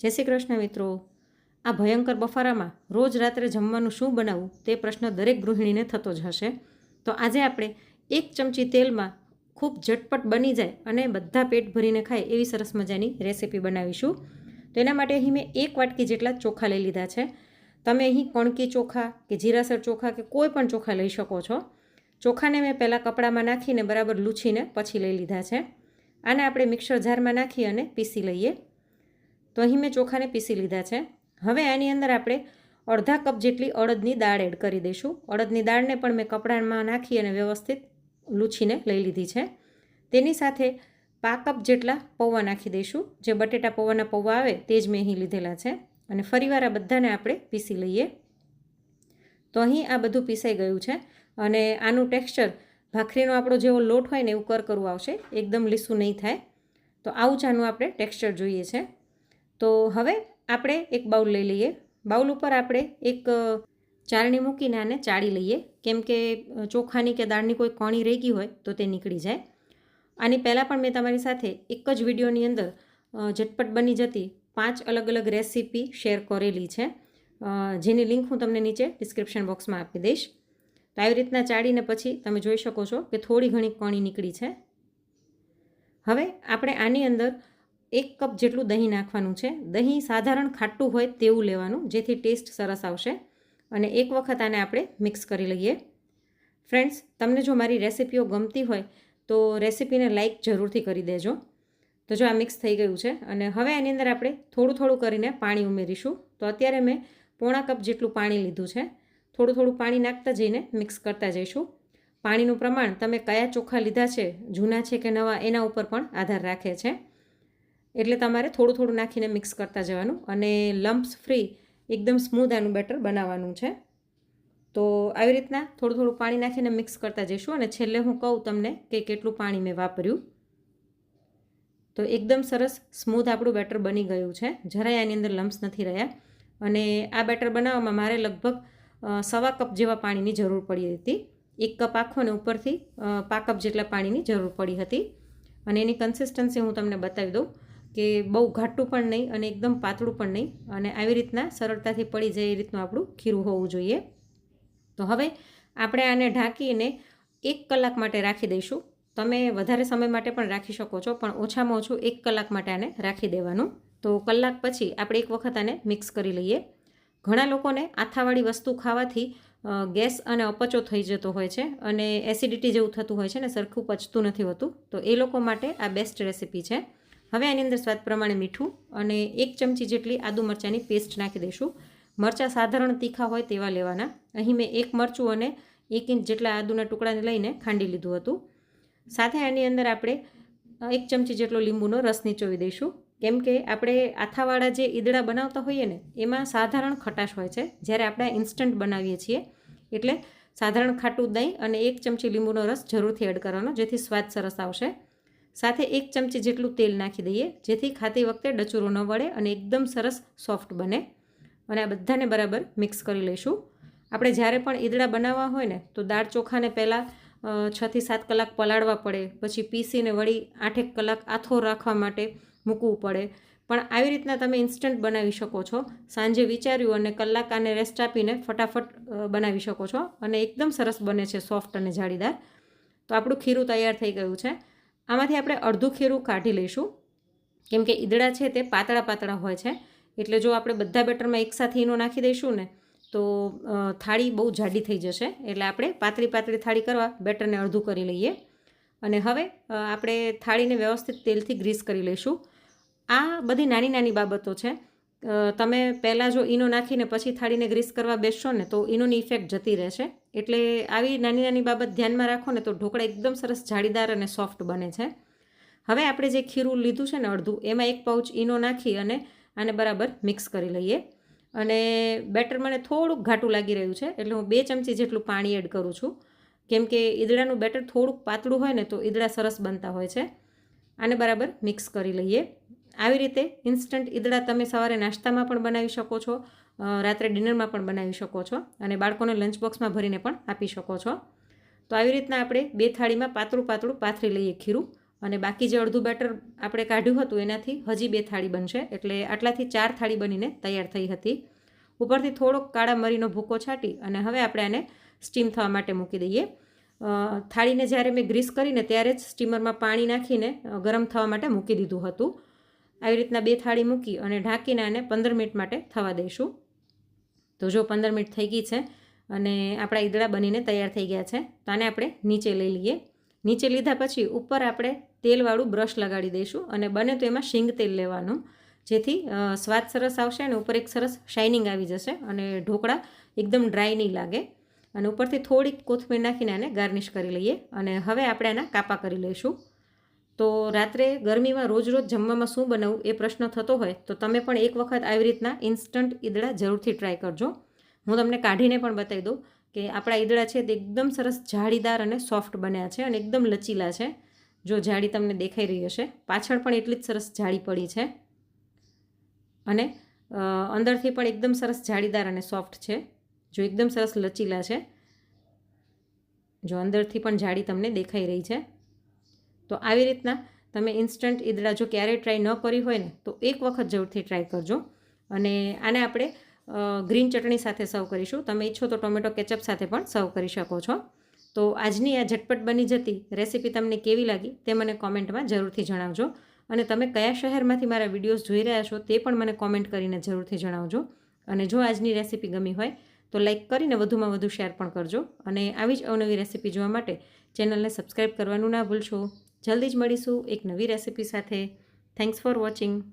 જય શ્રી કૃષ્ણ મિત્રો. આ ભયંકર બફારામાં રોજ રાત્રે જમવાનું શું બનાવવું તે પ્રશ્ન દરેક ગૃહિણીને થતો જ હશે. તો આજે આપણે એક ચમચી તેલમાં ખૂબ ઝટપટ બની જાય અને બધા પેટ ભરીને ખાય એવી સરસ મજાની રેસીપી બનાવીશું. તો એના માટે અહીં મેં એક વાટકી જેટલા ચોખા લઈ લીધા છે. તમે અહીં કણકી ચોખા કે જીરાસર ચોખા કે કોઈ પણ ચોખા લઈ શકો છો. ચોખાને મેં પહેલાં કપડામાં નાખીને બરાબર લૂછીને પછી લઈ લીધા છે. આને આપણે મિક્સર જારમાં નાખી અને પીસી લઈએ. તો અહીં મેં ચોખાને પીસી લીધા છે. હવે આની અંદર આપણે અડધા કપ જેટલી અડદની દાળ એડ કરી દઈશું. અડદની દાળને પણ મેં કપડામાં નાખી અને વ્યવસ્થિત લૂછીને લઈ લીધી છે. તેની સાથે પા કપ જેટલા પૌવા નાખી દઈશું. જે બટેટા પૌવાના પૌવા આવે તે જ મેં અહીં લીધેલા છે. અને ફરીવાર આ બધાને આપણે પીસી લઈએ. તો અહીં આ બધું પીસાઈ ગયું છે અને આનું ટેક્સચર ભાખરીનો આપણો જેવો લોટ હોય ને એવું કર કરવું આવશે. એકદમ લીસું નહીં થાય. તો આવું જ આનું આપણે ટેક્સચર જોઈએ છે. તો હવે આપણે એક બાઉલ લઈ લઈએ. બાઉલ ઉપર આપણે એક ચાળણી મૂકીને આને ચાળી લઈએ. કેમ કે ચોખાની કે દાળની કોઈ કણી રહી ગઈ હોય તો તે નીકળી જાય. આની પહેલાં પણ મેં તમારી સાથે એક જ વિડીયોની અંદર ઝટપટ બની જતી પાંચ અલગ અલગ રેસીપી શેર કરેલી છે. જેની લિંક હું તમને નીચે ડિસ્ક્રિપ્શન બોક્સમાં આપી દઈશ. તો આવી રીતના ચાળીને પછી તમે જોઈ શકો છો કે થોડી ઘણી કણી નીકળી છે. હવે આપણે આની અંદર એક કપ જેટલું દહીં નાખવાનું છે. દહીં સાધારણ ખાટું હોય તેવું લેવાનું, જેથી ટેસ્ટ સરસ આવશે. અને એક વખત આને આપણે મિક્સ કરી લઈએ. ફ્રેન્ડ્સ, તમને જો મારી રેસિપીઓ ગમતી હોય, તો રેસિપીને લાઇક જરૂરથી કરી દેજો. તો જો આ મિક્સ થઈ ગયું છે, અને હવે એની અંદર આપણે થોડું થોડું કરીને પાણી ઉમેરીશું. તો અત્યારે મેં પોણા કપ જેટલું પાણી લીધું છે. થોડું થોડું પાણી નાખતા જઈને મિક્સ કરતા જઈશું. પાણીનું પ્રમાણ તમે કયા ચોખા લીધા છે, જૂના છે કે નવા, એના ઉપર પણ આધાર રાખે છે. એટલે તમારે થોડું થોડું નાખીને મિક્સ કરતા જવાનું અને લમ્પ્સ ફ્રી એકદમ સ્મૂધ આનું બેટર બનાવવાનું છે. તો આવી રીતના થોડું થોડું પાણી નાખીને મિક્સ કરતા જઈશું અને છેલ્લે હું કહું તમને કે કેટલું પાણી મેં વાપર્યું. તો એકદમ સરસ સ્મૂધ આપણું બેટર બની ગયું છે. જરાય આની અંદર લમ્સ નથી રહ્યા. અને આ બેટર બનાવવામાં મારે લગભગ સવા કપ જેવા પાણીની જરૂર પડી હતી. એક કપ આખો ને ઉપરથી પા કપ જેટલા પાણીની જરૂર પડી હતી. અને એની કન્સિસ્ટન્સી હું તમને બતાવી દઉં. કે બહુ ઘાટું પણ નહીં અને એકદમ પાતળું પણ નહીં અને આવી રીતના સરળતાથી પડી જાય એ રીતનું આપણું ખીરું હોવું જોઈએ. તો હવે આપણે આને ઢાંકીને એક કલાક માટે રાખી દઈશું. તમે વધારે સમય માટે પણ રાખી શકો છો, પણ ઓછામાં ઓછું એક કલાક માટે આને રાખી દેવાનું. તો કલાક પછી આપણે એક વખત આને મિક્સ કરી લઈએ. ઘણા લોકોને આથાવાળી વસ્તુ ખાવાથી ગેસ અને અપચો થઈ જતો હોય છે અને એસિડિટી જેવું થતું હોય છે ને, સરખું પચતું નથી હોતું. તો એ લોકો માટે આ બેસ્ટ રેસીપી છે. હવે આની અંદર સ્વાદ પ્રમાણે મીઠું અને એક ચમચી જેટલી આદુ મરચાંની પેસ્ટ નાખી દઈશું. મરચાં સાધારણ તીખા હોય તેવા લેવાના. અહીં મેં એક મરચું અને એક ઇંચ જેટલા આદુના ટુકડાને લઈને ખાંડી લીધું હતું. સાથે આની અંદર આપણે એક ચમચી જેટલો લીંબુનો રસ નીચોવી દઈશું. કેમ કે આપણે આથાવાળા જે ઈદડા બનાવતા હોઈએ ને, એમાં સાધારણ ખટાશ હોય છે. જ્યારે આપણે ઇન્સ્ટન્ટ બનાવીએ છીએ, એટલે સાધારણ ખાટું દહીં અને એક ચમચી લીંબુનો રસ જરૂરથી એડ કરવાનો, જેથી સ્વાદ સરસ આવશે. સાથે એક ચમચી જેટલું તેલ નાખી દઈએ, જેથી ખાતી વખતે ડચુરો ન વળે અને એકદમ સરસ સોફ્ટ બને. અને આ બધાને બરાબર મિક્સ કરી લઈશું. આપણે જ્યારે પણ ઈદડા બનાવવા હોય ને, તો દાળ ચોખાને પહેલાં છથી સાત કલાક પલાળવા પડે, પછી પીસીને વળી આઠેક કલાક આથો રાખવા માટે મૂકવું પડે. પણ આવી રીતના તમે ઇન્સ્ટન્ટ બનાવી શકો છો. સાંજે વિચાર્યું અને કલાક આને રેસ્ટ આપીને ફટાફટ બનાવી શકો છો. અને એકદમ સરસ બને છે સોફ્ટ અને જાળીદાર. તો આપણું ખીરું તૈયાર થઈ ગયું છે. આમાંથી આપણે અડધું ખીરું કાઢી લઈશું. કેમ કે ઈદડા છે તે પાતળા પાતળા હોય છે. એટલે જો આપણે બધા બેટરમાં એકસાથે ઈનો નાખી દઈશું ને, તો થાળી બહુ જાડી થઈ જશે. એટલે આપણે પાતળી પાતળી થાળી કરવા બેટરને અડધું કરી લઈએ. અને હવે આપણે થાળીને વ્યવસ્થિત તેલથી ગ્રીસ કરી લઈશું. આ બધી નાની નાની બાબતો છે. તમે પહેલાં જો ઈનો નાખીને પછી થાળીને ગ્રીસ કરવા બેસશો ને, તો ઈનોની ઇફેક્ટ જતી રહેશે. એટલે આવી નાની નાની બાબત ધ્યાનમાં રાખો ને, તો ઢોકળા એકદમ સરસ જાળીદાર અને સોફ્ટ બને છે. હવે આપણે જે ખીરું લીધું છે ને અડધું, એમાં એક પાઉચ ઈનો નાખી અને આને બરાબર મિક્સ કરી લઈએ. અને બેટર મને થોડુંક ઘાટું લાગી રહ્યું છે, એટલે હું બે ચમચી જેટલું પાણી એડ કરું છું. કેમ કે ઈદડાનું બેટર થોડુંક પાતળું હોય ને, તો ઈદડા સરસ બનતા હોય છે. આને બરાબર મિક્સ કરી લઈએ. આવી રીતે ઇન્સ્ટન્ટ ઈદડા તમે સવારે નાસ્તામાં પણ બનાવી શકો છો રાત્રે ડિનરમાં પણ બનાવી શકો છો અને બાળકોને લંચ બોક્સમાં ભરીને પણ આપી શકો છો. તો આવી રીતના આપણે બે થાળીમાં પાતળું પાતળું પાથરી લઈએ ખીરું અને બાકી જે અડધું બેટર આપણે કાઢ્યું હતું એનાથી હજી બે થાળી બનશે, એટલે આટલાથી ચાર થાળી બનીને તૈયાર થઈ હતી. ઉપરથી થોડોક કાળા મરીનો ભૂકો છાંટી અને હવે આપણે આને સ્ટીમ થવા માટે મૂકી દઈએ. થાળીને જ્યારે મેં ગ્રીસ કરીને ત્યારે જ સ્ટીમરમાં પાણી નાખીને ગરમ થવા માટે મૂકી દીધું હતું. આવી રીતના બે થાળી મૂકી અને ઢાંકીને આને પંદર મિનિટ માટે થવા દઈશું. તો જો પંદર મિનિટ થઈ ગઈ છે અને આપણા ઈદળા બનીને તૈયાર થઈ ગયા છે, તો આને આપણે નીચે લઈ લઈએ. નીચે લીધા પછી ઉપર આપણે તેલવાળું બ્રશ લગાડી દઈશું અને બને તો એમાં શીંગ તેલ લેવાનું. જેથી સ્વાદ સરસ આવશે અને ઉપર એક સરસ શાઇનિંગ આવી જશે અને ઢોકળા એકદમ ડ્રાય નહીં લાગે. અને ઉપરથી થોડીક કોથમીર નાખીને આને ગાર્નિશ કરી લઈએ અને હવે આપણે આના કાપા કરી લઈશું. તો રાત્રે ગરમીમાં રોજ રોજ જમવામાં શું બનાવવું એ પ્રશ્ન થતો હોય તો તમે પણ એક વખત આવી રીતના ઇન્સ્ટન્ટ ઈદડા જરૂરથી ટ્રાય કરજો. હું તમને કાઢીને પણ બતાવી દઉં કે આપણા ઈદળા છે તે એકદમ સરસ જાળીદાર અને સોફ્ટ બન્યા છે અને એકદમ લચીલા છે. જો જાળી તમને દેખાઈ રહી હશે. પાછળ પણ એટલી જ સરસ જાળી પડી છે. અને અંદરથી પણ એકદમ સરસ જાળીદાર અને સોફ્ટ છે. જો એકદમ સરસ લચીલા છે. જો અંદરથી પણ જાળી તમને દેખાઈ રહી છે. તો આવી રીતના તમે ઇન્સ્ટન્ટ ઈદડા જો ક્યારેય ટ્રાય ન કરી હોય ને, તો એક વખત જરૂરથી ટ્રાય કરજો. અને આને આપણે ગ્રીન ચટણી સાથે સર્વ કરીશું. તમે ઈચ્છો તો ટોમેટો કેચઅપ સાથે પણ સર્વ કરી શકો છો. તો આજની આ ઝટપટ બની જતી રેસીપી તમને કેવી લાગી તે મને કોમેન્ટમાં જરૂરથી જણાવજો. અને તમે કયા શહેરમાંથી મારા વિડીયોઝ જોઈ રહ્યા છો તે પણ મને કોમેન્ટ કરીને જરૂરથી જણાવજો. અને જો આજની રેસીપી ગમી હોય, તો લાઈક કરીને વધુમાં વધુ શેર પણ કરજો. અને આવી જ અવનવી રેસીપી જોવા માટે ચેનલને સબસ્ક્રાઈબ કરવાનું ના ભૂલશો. જલ્દી જ મળીશું એક નવી રેસીપી સાથે. Thanks for watching